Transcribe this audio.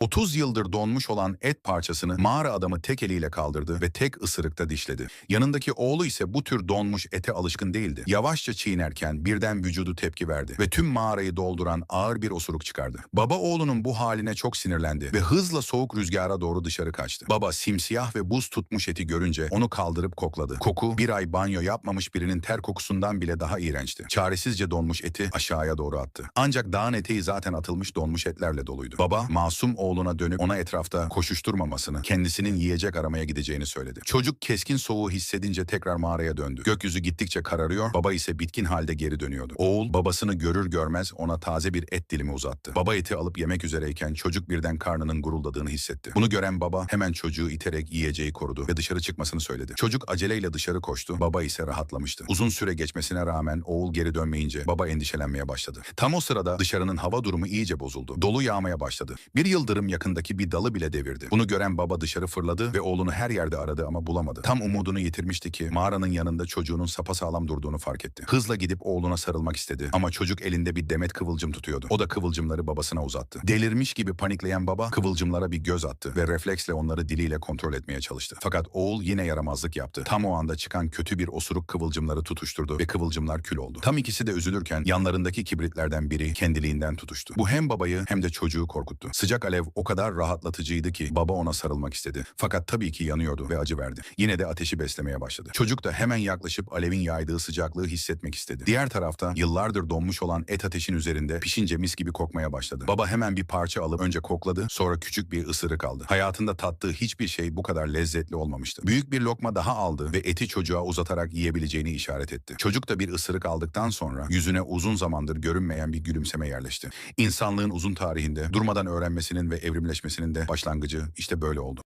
30 yıldır donmuş olan et parçasını mağara adamı tek eliyle kaldırdı ve tek ısırıkta dişledi. Yanındaki oğlu ise bu tür donmuş ete alışkın değildi. Yavaşça çiğnerken birden vücudu tepki verdi ve tüm mağarayı dolduran ağır bir osuruk çıkardı. Baba oğlunun bu haline çok sinirlendi ve hızla soğuk rüzgara doğru dışarı kaçtı. Baba simsiyah ve buz tutmuş eti görünce onu kaldırıp kokladı. Koku bir ay banyo yapmamış birinin ter kokusundan bile daha iğrençti. Çaresizce donmuş eti aşağıya doğru attı. Ancak dağın eteği zaten atılmış donmuş etlerle doluydu. Baba masum oğluna dönüp ona etrafta koşuşturmamasını, kendisinin yiyecek aramaya gideceğini söyledi. Çocuk keskin soğuğu hissedince tekrar mağaraya döndü. Gökyüzü gittikçe kararıyor, baba ise bitkin halde geri dönüyordu. Oğul babasını görür görmez ona taze bir et dilimi uzattı. Baba eti alıp yemek üzereyken çocuk birden karnının guruldadığını hissetti. Bunu gören baba hemen çocuğu iterek yiyeceği korudu ve dışarı çıkmasını söyledi. Çocuk aceleyle dışarı koştu, baba ise rahatlamıştı. Uzun süre geçmesine rağmen oğul geri dönmeyince baba endişelenmeye başladı. Tam o sırada dışarının hava durumu iyice bozuldu. Dolu yağmaya başladı. Bir yıldırım yakındaki bir dalı bile devirdi. Bunu gören baba dışarı fırladı ve oğlunu her yerde aradı ama bulamadı. Tam umudunu yitirmişti ki mağaranın yanında çocuğunun sapasağlam durduğunu fark etti. Hızla gidip oğluna sarılmak istedi ama çocuk elinde bir demet kıvılcım tutuyordu. O da kıvılcımları babasına uzattı. Delirmiş gibi panikleyen baba kıvılcımlara bir göz attı ve refleksle onları diliyle kontrol etmeye çalıştı. Fakat oğul yine yaramazlık yaptı. Tam o anda çıkan kötü bir osuruk kıvılcımları tutuşturdu ve kıvılcımlar kül oldu. Tam ikisi de üzülürken yanlarındaki kibritlerden biri kendiliğinden tutuştu. Bu hem babayı hem de çocuğu korkuttu. Sıcak alev o kadar rahatlatıcıydı ki baba ona sarılmak istedi. Fakat tabii ki yanıyordu ve acı verdi. Yine de ateşi beslemeye başladı. Çocuk da hemen yaklaşıp alevin yaydığı sıcaklığı hissetmek istedi. Diğer tarafta yıllardır donmuş olan et ateşin üzerinde pişince mis gibi kokmaya başladı. Baba hemen bir parça alıp önce kokladı sonra küçük bir ısırık aldı. Hayatında tattığı hiçbir şey bu kadar lezzetli olmamıştı. Büyük bir lokma daha aldı ve eti çocuğa uzatarak yiyebileceğini işaret etti. Çocuk da bir ısırık aldıktan sonra yüzüne uzun zamandır görünmeyen bir gülümseme yerleşti. İnsanlığın uzun tarihinde durmadan öğrenmesinin ve evrimleşmesinin de başlangıcı işte böyle oldu.